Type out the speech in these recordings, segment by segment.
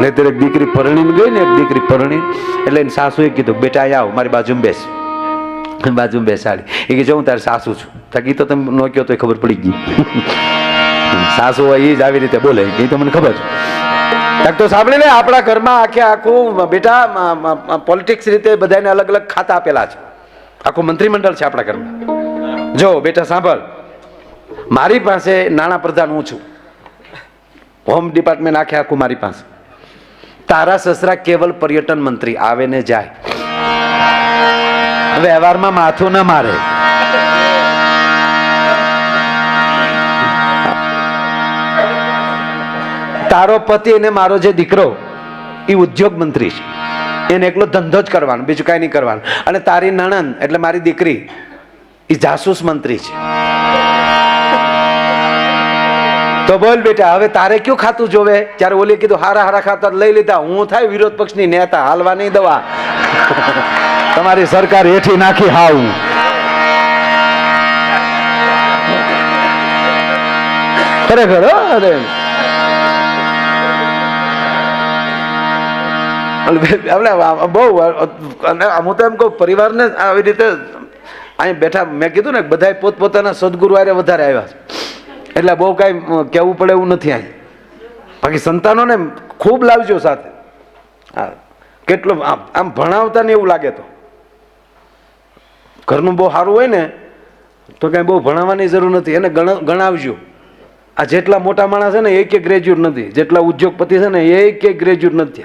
નહીતર એક દીકરી પરણીને ગઈ ને એક દીકરી પરણી એટલે એની સાસુએ કીધું, બેટા આવ, મારી બાજુમાં બેસ. બાજુમાં બેસાડી. એ કે, જો હું તારી સાસુ છું. તાકી તો તમે નો કહો તો ખબર પડી ગઈ. સાસુ હોય એ જ આવી રીતે બોલે, એ તો મને ખબર છે. તો સાંભળી લે આપણા ઘરમાં આખે આખું, બેટા પોલિટિક્સ રીતે બધાને અલગ અલગ ખાતા આપેલા છે. આખું મંત્રીમંડળ છે આપણા ઘરમાં. જો, બેટા, સાંભળ. મારી પાસે નાણાં પ્રધાન હું છું. હોમ ડિપાર્ટમેન્ટ આખે આખું મારી પાસે. તારા સસરા કેવલ પર્યટન મંત્રી આવે ને જાય. વ્યવહારમાં માથું ના મારે. તારો પતિ અને મારો જે દીકરો, એ ઉદ્યોગ મંત્રી છે. એને એકલો ધંધો જ કરવાનો, બીજું કાંઈ નહીં કરવાનું. અને તારી નણંદ, એટલે મારી દીકરી, એ જાસૂસ મંત્રી છે. તો બોલ બેટા, હવે તારે કયું ખાતું જોવે? ત્યારે ઓલી કીધું, હારા હારા ખાતા લઈ લીધા. હું થાય વિરોધ પક્ષની નેતા, હાલવા નહીં દવા. તમારી સરકાર હેઠી નાખી હાવ. ખરેખર અરે. આપણે બહુ હું તો એમ કહું, પરિવારને આવી રીતે અહીં બેઠા, મેં કીધું ને બધા પોતપોતાના સદગુરુ વધારે આવ્યા એટલે બહુ કાંઈ કહેવું પડે એવું નથી અહીં બાકી સંતાનોને ખૂબ લાવજો સાથે. હા કેટલો, આમ આમ ભણાવતા ને એવું લાગે તો. ઘરનું બહુ સારું હોય ને, તો કાંઈ બહુ ભણાવવાની જરૂર નથી. એને ગણ, ગણાવજો. આ જેટલા મોટા માણસ છે ને એક એક ગ્રેજ્યુએટ નથી. જેટલા ઉદ્યોગપતિ છે ને એક એક ગ્રેજ્યુએટ નથી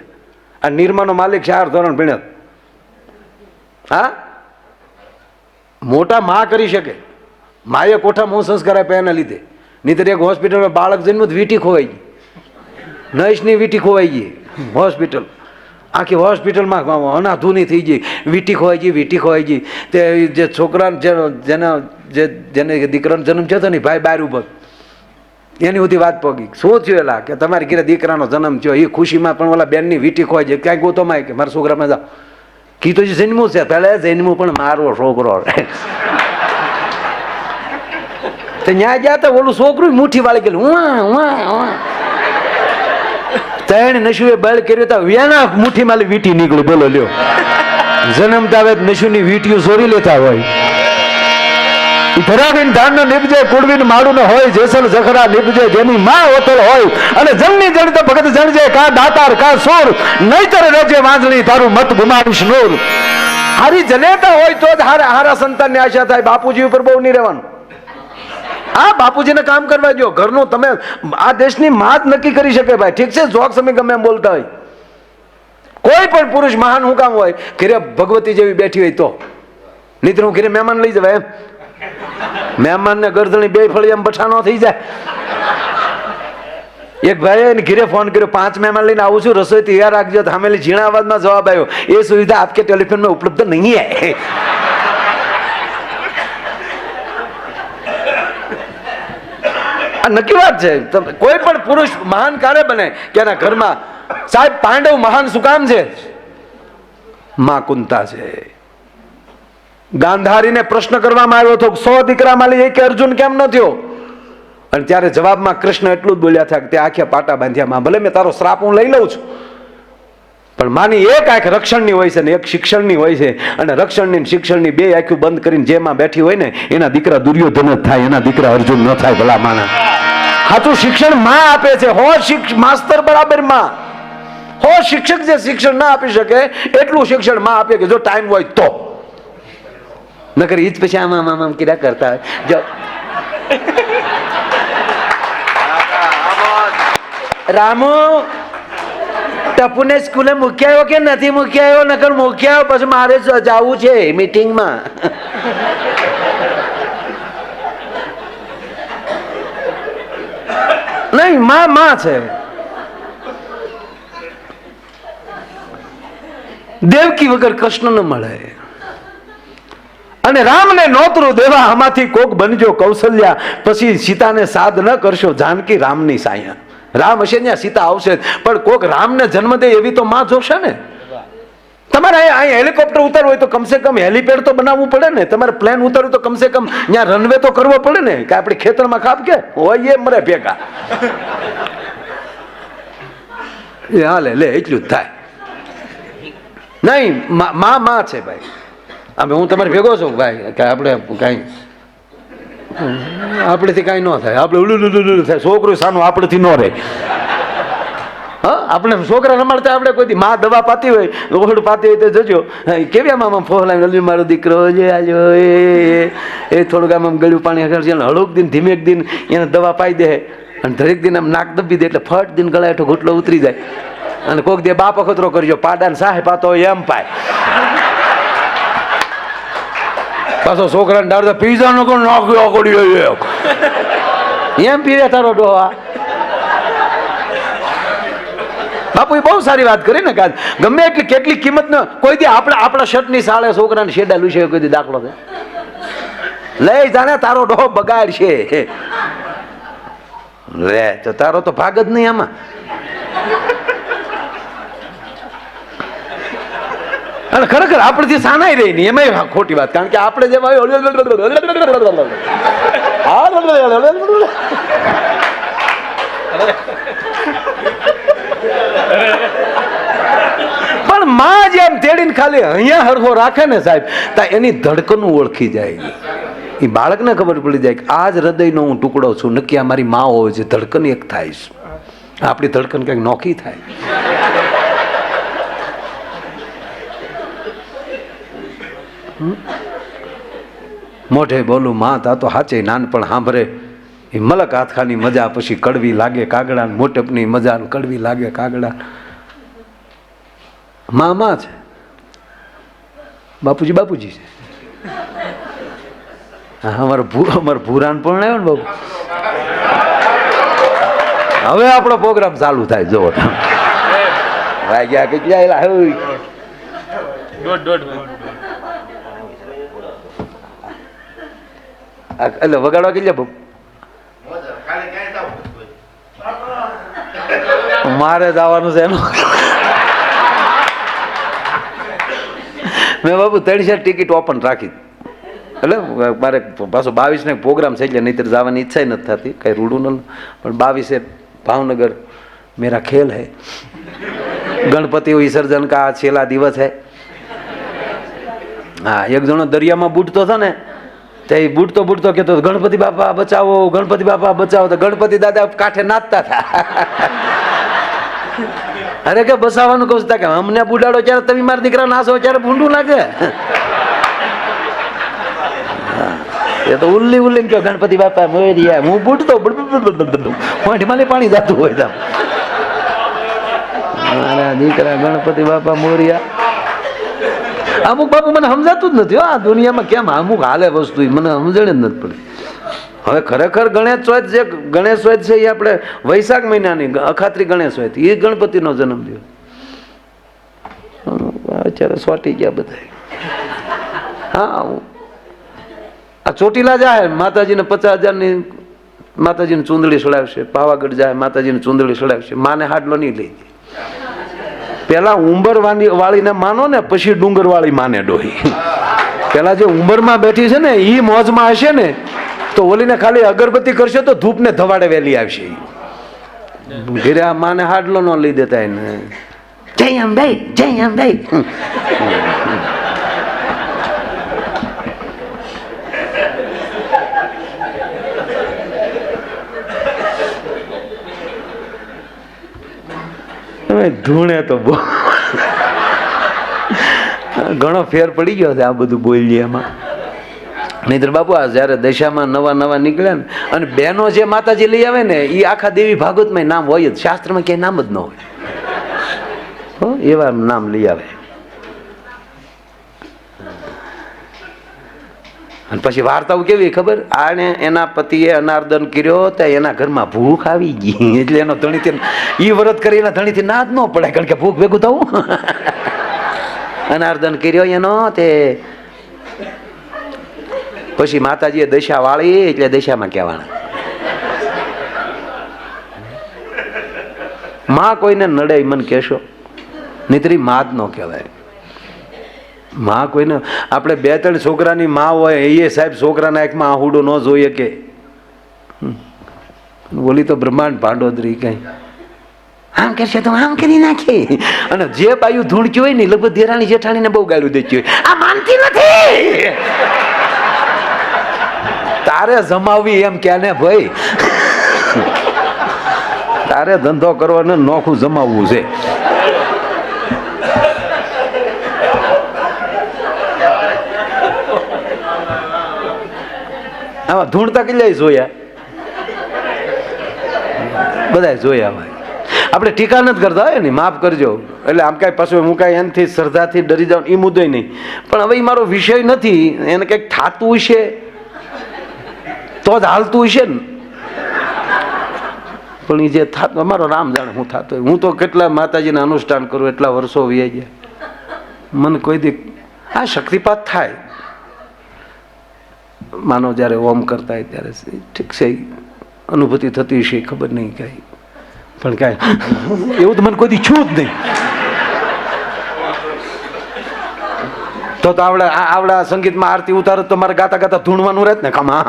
આ નિર્માનો માલિક ચાર ધોરણ ભણ્યા હા? મોટા મા કરી શકે. માએ કોઠા મોં સંસ્કાર આપ્યા એના લીધે. નહીતર એક હોસ્પિટલમાં બાળક જન્મ વીટી ખોવાઈ ગઈ. નર્સની વીટી ખોવાઈ ગઈ હોસ્પિટલ. આખી હોસ્પિટલમાં અનાધૂની થઈ ગઈ. વીટી ખોવાઈ ગઈ, વીટી ખોવાઈ ગઈ. તે જે છોકરા જેના જે જેને દીકરાનો જન્મ થયો હતો ને ભાઈ બાર ઊભો એની બધી વાત પગી. શું થયું એલા? કે તમારી ઘરે દીકરાનો જન્મ થયો. એ ખુશીમાં પણ ઓલા બેનની વીટી ખોવાઈ જાય ક્યાંય ગોતોમાં કે મારા છોકરામાં જાઓ. કીધું જન્મું છે. પહેલાં જન્મું પણ મારો છોકરો. તો ત્યાં ગયા તો ઓલું છોકરું મુઠ્ઠી વાળી ગયેલું. ઉવા ઉવા નશુએ બળ કર્યો તો વેના મુઠ્ઠી માલી વીટી નીકળી, બોલો લ્યો. જન્મતા આવે નશુની વીટીઓ ચોરી લેતા હોય. ધરાવીને ધાન નિપજે કુળવીન માડું હોય, જેસલ જખરા નિપજે જેની માં ઓતળ હોય. અને જમની જણતો ભગત જણજે કા દાતાર, કા સોર. નહીતર રજે વાંજણી તારું મત ગુમાવીશ નૂર. હારી જનેતા હોય તો જ હારા હારા સંતાનની આશા થાય. બાપુજી ઉપર બહુ નહીં રહેવાનું. હા, બાપુજીને કામ કરવા દો ઘરનું તમે, આ દેશની માત નક્કી કરી શકે ભાઈ. ઠીક છે જોક સમય ગમે બોલતા હોય. કોઈ પણ પુરુષ મહાન હું કામ હોય, ઘેરે ભગવતી જેવી બેઠી હોય તો. નહીં હું ઘેરે મહેમાન લઈ જવાય એમ. મહેમાન ને ગરદણી બે ફળી એમ બઠાનો થઈ જાય. એક ભાઈ એને ઘરે ફોન કર્યો, પાંચ મહેમાન લઈને આવું છું, રસોઈ તૈયાર રાખજો. હામેલી ઝીણા અવાજમાં જવાબ આવ્યો, એ સુવિધા આપકે ટેલિફોન में ઉપલબ્ધ નહીં હૈ. આ નક્કી વાત છે. કોઈ પણ પુરુષ મહાન કારે બને કે એના ઘરમાં, સાહેબ, પાંડવ મહાન શું છે? મા કુંતા છે. ગાંધારીને પ્રશ્ન કરવામાં આવ્યો હતો સો દીકરા માલી એક અર્જુન કેમ ન થયો? અને ત્યારે જવાબમાં કૃષ્ણ એટલું જ બોલ્યા હતા કે તે આખે પાટા બાંધ્યા. માં ભલે મેં તારો શ્રાપ હું લઈ લઉં છું. પણ માની એક આંખ રક્ષણની હોય છે ને એક શિક્ષણની હોય છે. અને રક્ષણની શિક્ષણની બે આંખું બંધ કરીને જેમાં બેઠી હોય ને એના દીકરા દુર્યોધન જ થાય એના દીકરા અર્જુન ન થાય ભલા માના સાચું શિક્ષણમાં આપે છે. હો શિક્ષ માસ્તર બરાબરમાં. હો શિક્ષક જે શિક્ષણ ના આપી શકે એટલું શિક્ષણમાં આપે કે જો ટાઈમ હોય તો. નકર ઈ જ પછી આમ આમ આમ આમ કીધા કરતા હોય. જો. રામુ ટપુને સ્કૂલે મૂકી કે નથી મૂકી આવ્યો? નકર મૂકી પછી મારે જવું છે મીટિંગમાં નહીં, માં માં છે. દેવકી વગર કૃષ્ણ ન મળે. અને રામને નોતરું દેવા આમાંથી કોક બનજો કૌશલ્યા. પછી સીતાને સાદ ન કરશો, જાનકી રામની સાયા રામ હશે ત્યાં સીતા આવશે. પણ કોક રામને જન્મ દે એવી તો માં જોશે ને? તમારે અહીંયા હેલિકોપ્ટર ઉતારવું હોય તો કમસે કમ હેલિપેડ તો બનાવવું પડે ને. તમારે પ્લેન ઉતારવું તો કમસે કમ ત્યાં રનવે તો કરવો પડે ને. કે આપણે ખેતરમાં કાપ કે? હોય એ મરે ભેગા. એ હાલે, લે, એટલું જ થાય. નહીં, મા મા છે ભાઈ. અમે હું તમારે ભેગો છું, ભાઈ, કે આપણે કાંઈ આપણેથી કાંઈ ન થાય. આપણે ઉલું ઉલું ઉલું થાય. છોકરું સાનું આપણેથી ન રહે. હા? આપણે છોકરા રમાડતા આપણે કોઈ માં દવા પાતી હોય ઓહડ પાતી હોય તો જજો. કેવી આમ આમ ફોન લાવીને અલી મારો દીકરો જે આજો એ, એ- થોડુંક આમ આમ ગળ્યું પાણી હશે હળુક દિન ધીમેક દિન એને દવા પાઈ દે. અને દરેક દિન આમ નાક દબી દે એટલે ફટ દિન ગળા હેઠો ઘૂંટલો ઉતરી જાય. અને કોઈક દે બાપ અખતરો કરજો, પાડાને સાહે પાતો હોય એમ પાય. પાછો છોકરાને ડાળ પીઝા નો કોણ નાખ્યો આકડ્યો એમ. પીવે તારો ડોહા. બાપુ એ બહુ સારી વાત કરી ને કાલ. ગમે એટલી કેટલી કિંમત ન કોઈ દી આપણા આપણા શર્ટની સાળે છોકરાને શેડાલું છે કોઈ દી દાખલો છે લઈ જાણે તારો ડોહો બગાડશે. લે, તો તારો તો ભાગ જ નહીં આમાં. અને ખરેખર આપણેથી સાનાઈ રહી નહીં. એમાંય ખોટી વાત. કારણ કે આપણે જેમ પણ માં જેમ તેડીને ખાલી અહીંયા હરખો રાખે ને સાહેબ, તા એની ધડકનું ઓળખી જાય એ બાળકને ખબર પડી જાય કે આ જ હૃદયનો હું ટુકડો છું. નક્કી આ મારી માં હોય છે. ધડકન એક થાય આપણી ધડકન કંઈક નોખી થાય. મોઢે બોલું, માં, તા તો હાચે નાનપણ સાંભળે. એ મલક હાથખાની મજા પછી કડવી લાગે કાગડા મોટપની મજા કડવી લાગે કાગડા માં માં છે? બાપુજી બાપુજી છે. અમારો ભૂ, અમારો ભૂરાન પણ આવ્યો ને બાપુ. હવે આપણો પ્રોગ્રામ ચાલુ થાય જો વાગ્યા કેટલા એલા હોય દોઢ દોઢ એટલે વગાડવા કેટલા બાપુ મારે જવાનું છે એનું. મેં બાબુ ત્રણસો ટિકિટ ઓપન રાખી. એટલે મારે પાછો બાવીસને પ્રોગ્રામ છે એટલે નહીતર જવાની ઈચ્છા નથી થતી, કઈ રૂડું ન પણ બાવીસે ભાવનગર મેરા ખેલ હૈ. ગણપતિ વિસર્જન કા છેલ્લા દિવસ હૈ. હા, એક જણો દરિયામાં બૂટતો હતો ને તે બુટતો બૂટતો કહેતો ગણપતિ બાપા બચાવો ગણપતિ બાપા બચાવો. તો ગણપતિ દાદા કાંઠે નાચતા હતા. અરે કે બસાવાનું કહું કે અમને બુડાડો ત્યારે તમે મારા દીકરા નાસો ત્યારે ભૂંડું લાગે એ તો ઉલ્લી ઉલ્લી કયો ગણપતિ બાપા મોરિયા હું બૂટતો મોઢીમાં પાણી જતું હોય તમ મારા દીકરા ગણપતિ બાપા મોરિયા. અમુક બાપુ મને સમજાતું જ નથી. આ દુનિયામાં કેમ અમુક હાલે વસ્તુ મને સમજણ જ નથી પડી હવે ખરેખર ગણેશ ચોથ જે ગણેશ ચોથ છે એ આપણે વૈશાખ મહિનાની, અખાત્રી ગણેશ ચોથ એ ગણપતિનો જન્મ થયો અત્યારે સોટી ગયા બધા હા આ ચોટીલા જાય, માતાજીને પચાસ હજારની માતાજીને ચૂંદડી સડાવશે પાવાગઢ જાય, માતાજીને ચૂંદડી સડાવશે માને હાડલો નહીં લઈ જાય. પેલા ઉંબર વાળીને માનો ને પછી ડુંગર વાળી માને ડોહી. પેલા જે ઉંબરમાં બેઠી છે ને એ મોજમાં હશે ને તો ઓલીને ખાલી અગરબત્તી કરશે તો ધૂપને ધવાડે વેલી આવશે ઘેરે આ માને હાડલો ન લઈ દેતા એને. જય અંબાઈ જય અંબે. હવે ધૂણે તો બહુ. ઘણો ફેર પડી ગયો છે આ બધું બોલીએ એમાં. નહીતર બાપુ, આ જ્યારે દશામાં નવા નવા નીકળ્યા ને, અને બહેનો જે માતાજી લઈ આવે ને એ આખા દેવી ભાગવતમાં નામ હોય જ. શાસ્ત્રમાં ક્યાંય નામ જ ન હોય. એવા નામ લઈ આવે. અને પછી વાર્તાઓ કેવી ખબર? આને એના પતિએ અનાર્દન કર્યો તો એના ઘરમાં ભૂખ આવી ગઈ. એટલે એનો ધણીથી ઈ વ્રત કરી એના ધણીથી ના જ ન પડે કારણ કે ભૂખ ભેગું થવું. અનાર્દન કર્યો એનો તે પછી માતાજીએ દશા વાળી, એટલે દશામાં કહેવાના. માં કોઈને નડે મન કહેશો, નીતરી માં જ ન કહેવાય. માં કોઈને આપણે બે ત્રણ છોકરાની માં હોય, એ સાહેબ છોકરાના એકમાં આહુડો ન જોઈએ કે બોલી તો બ્રહ્માંડ ભાંડોદરી કઈ. આમ કરશે તો આમ કરી નાખે. અને જે બાયુ ધૂણકી હોય ને લગભગ દેરાણી જેઠાણીને બહુ ગાળું દેતી હોય. આ માનતી નથી! તારે જમાવી એમ કે ને ભાઈ? તારે ધંધો કરવાનો નોખું જમાવવું છે. આમાં ધૂણતા કેટલા જોયા? બધાય જોયા ભાઈ આપણે ટીકા નથી કરતા હોય ને, માફ કરજો. એટલે આમ કાંઈ પાછું હું કાંઈ એનથી શ્રદ્ધાથી ડરી જાઉં એ મુદ્દો નહીં. પણ હવે એ મારો વિષય નથી, એને કંઈક થતું હશે. તો જ હાલતું હશે ને. પણ એ જે થાતો, અમારો રામ જાણે હું થતો હું તો કેટલા માતાજીના અનુષ્ઠાન કરું, એટલા વર્ષો વી ગયા મને કોઈ દી આ શક્તિપાત થાય. માનો જ્યારે ઓમ કરતા હોય ત્યારે ઠીક છે, અનુભૂતિ થતી હશે, ખબર નહીં કાંઈ. પણ કાંઈ એવું તો મને કોઈ છું જ નહીં. તો તો આવડે આવડા સંગીતમાં આરતી ઉતારો તો મારે ગાતા ગાતા ધૂણવાનું રહે જ ને કમા.